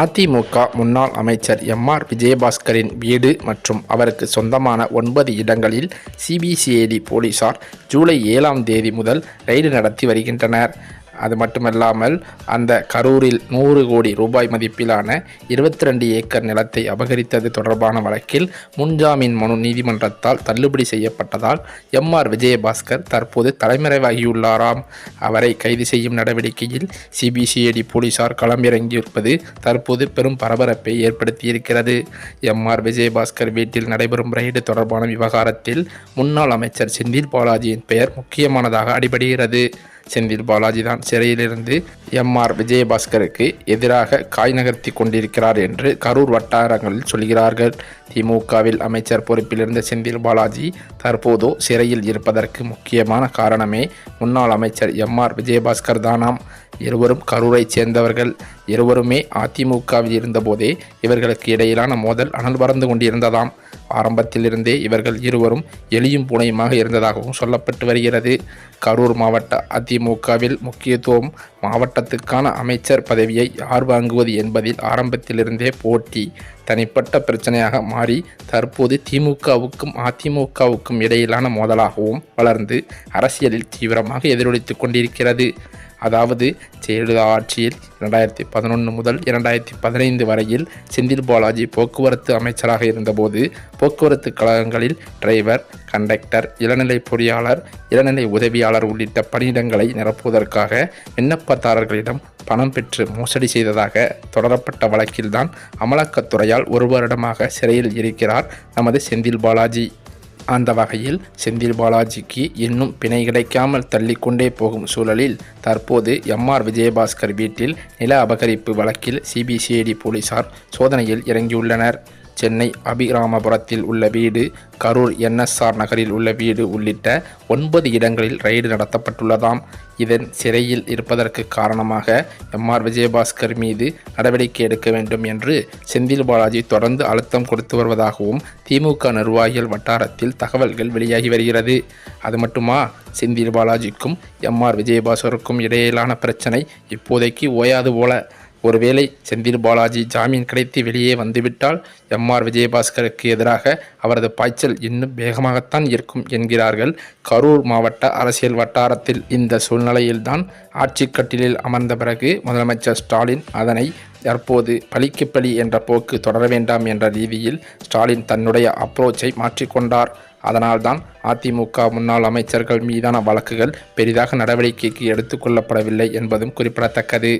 அதிமுக முன்னாள் அமைச்சர் எம்ஆர் விஜயபாஸ்கரின் வீடு மற்றும் அவருக்கு சொந்தமான ஒன்பது இடங்களில் சிபிசிஐடி போலீசார் ஜூலை ஏழாம் தேதி முதல் ரெய்டு நடத்தி வருகின்றனர். அது மட்டுமல்லாமல் அந்த கரூரில் நூறு கோடி ரூபாய் மதிப்பிலான இருபத்தி ரெண்டு ஏக்கர் நிலத்தை அபகரித்தது தொடர்பான வழக்கில் முன்ஜாமீன் மனு நீதிமன்றத்தால் தள்ளுபடி செய்யப்பட்டதால் எம்ஆர் விஜயபாஸ்கர் தற்போது தலைமறைவாகியுள்ளாராம். அவரை கைது செய்யும் நடவடிக்கையில் சிபிசிஐடி போலீசார் களமிறங்கியிருப்பது தற்போது பெரும் பரபரப்பை ஏற்படுத்தியிருக்கிறது. எம்ஆர் விஜயபாஸ்கர் வீட்டில் நடைபெறும் ரெய்டு தொடர்பான விவகாரத்தில் முன்னாள் அமைச்சர் செந்தில் பாலாஜியின் பெயர் முக்கியமானதாக அடிபடுகிறது. செந்தில் பாலாஜி தான் சிறையிலிருந்து எம்ஆர் விஜயபாஸ்கருக்கு எதிராக காய் நகர்த்தி கொண்டிருக்கிறார் என்று கரூர் வட்டாரங்களில் சொல்கிறார்கள். திமுகவில் அமைச்சர் பொறுப்பில் இருந்த செந்தில் பாலாஜி தற்போதோ சிறையில் இருப்பதற்கு முக்கியமான காரணமே முன்னாள் அமைச்சர் எம்ஆர் விஜயபாஸ்கர் தானாம் இருவரும் கரூரைச் சேர்ந்தவர்கள். இருவருமே அதிமுகவில் இருந்தபோதே இவர்களுக்கு இடையிலான மோதல் அனல் பறந்து கொண்டிருந்ததாம். ஆரம்பத்திலிருந்தே இவர்கள் இருவரும் எளியும் புனையுமாக இருந்ததாகவும் சொல்லப்பட்டு வருகிறது. கரூர் மாவட்ட அதிமுகவில் முக்கியத்துவம் மாவட்டத்துக்கான அமைச்சர் பதவியை யார் வாங்குவது என்பதில் ஆரம்பத்திலிருந்தே போட்டி தனிப்பட்ட பிரச்சனையாக மாறி தற்போது திமுகவுக்கும் அதிமுகவுக்கும் இடையிலான மோதலாகவும் வளர்ந்து அரசியலில் தீவிரமாக எதிரொலித்து கொண்டிருக்கிறது. அதாவது ஜெயலலிதா ஆட்சியில் இரண்டாயிரத்தி பதினொன்று முதல் இரண்டாயிரத்தி பதினைந்து வரையில் செந்தில் பாலாஜி போக்குவரத்து அமைச்சராக இருந்தபோது போக்குவரத்து கழகங்களில் டிரைவர் கண்டக்டர் இளநிலை பொறியாளர் இளநிலை உதவியாளர் உள்ளிட்ட பணியிடங்களை நிரப்புவதற்காக விண்ணப்பதாரர்களிடம் பணம் பெற்று மோசடி செய்ததாக தொடரப்பட்ட வழக்கில்தான் அமலாக்கத்துறையால் ஒரு வருடமாக சிறையில் இருக்கிறார் நமது செந்தில் பாலாஜி. அந்த வகையில் செந்தில் பாலாஜிக்கு இன்னும் பிணை கிடைக்காமல் தள்ளிக்கொண்டே போகும் சூழலில் தற்போது எம்ஆர் விஜயபாஸ்கர் வீட்டில் நில அபகரிப்பு வழக்கில் சிபிசிஐடி போலீசார் சோதனையில் இறங்கியுள்ளனர். சென்னை அபிராமபுரத்தில் உள்ள வீடு கரூர் என்எஸ்ஆர் நகரில் உள்ள வீடு உள்ளிட்ட ஒன்பது இடங்களில் ரெய்டு நடத்தப்பட்டுள்ளதாம். இதன் சிறையில் இருப்பதற்கு காரணமாக எம்ஆர் விஜயபாஸ்கர் மீது நடவடிக்கை எடுக்க வேண்டும் என்று செந்தில் பாலாஜி தொடர்ந்து அழுத்தம் கொடுத்து வருவதாகவும் திமுக நிர்வாகிகள் வட்டாரத்தில் தகவல்கள் வெளியாகி வருகிறது. அது மட்டுமா? செந்தில் பாலாஜிக்கும் எம்ஆர் விஜயபாஸ்கருக்கும் இடையிலான பிரச்சனை இப்போதைக்கு ஓயாது போல. ஒருவேளை செந்தில் பாலாஜி ஜாமீன் கிடைத்து வெளியே வந்துவிட்டால் எம்ஆர் விஜயபாஸ்கருக்கு எதிராக அவரது பாய்ச்சல் இன்னும் வேகமாகத்தான் இருக்கும் என்கிறார்கள். கரூர் மாவட்ட அரசியல் வட்டாரத்தில் இந்த சூழ்நிலையில்தான் ஆட்சிக்கட்டிலில் அமர்ந்த பிறகு முதலமைச்சர் ஸ்டாலின் அதனை தற்போது பழிக்கு பழி என்ற போக்கு தொடர வேண்டாம் என்ற ரீதியில் ஸ்டாலின் தன்னுடைய அப்ரோச்சை மாற்றிக்கொண்டார். அதனால்தான் அதிமுக முன்னாள் அமைச்சர்கள் மீதான வழக்குகள் பெரிதாக நடவடிக்கைக்கு எடுத்துக்கொள்ளப்படவில்லை என்பதும் குறிப்பிடத்தக்கது.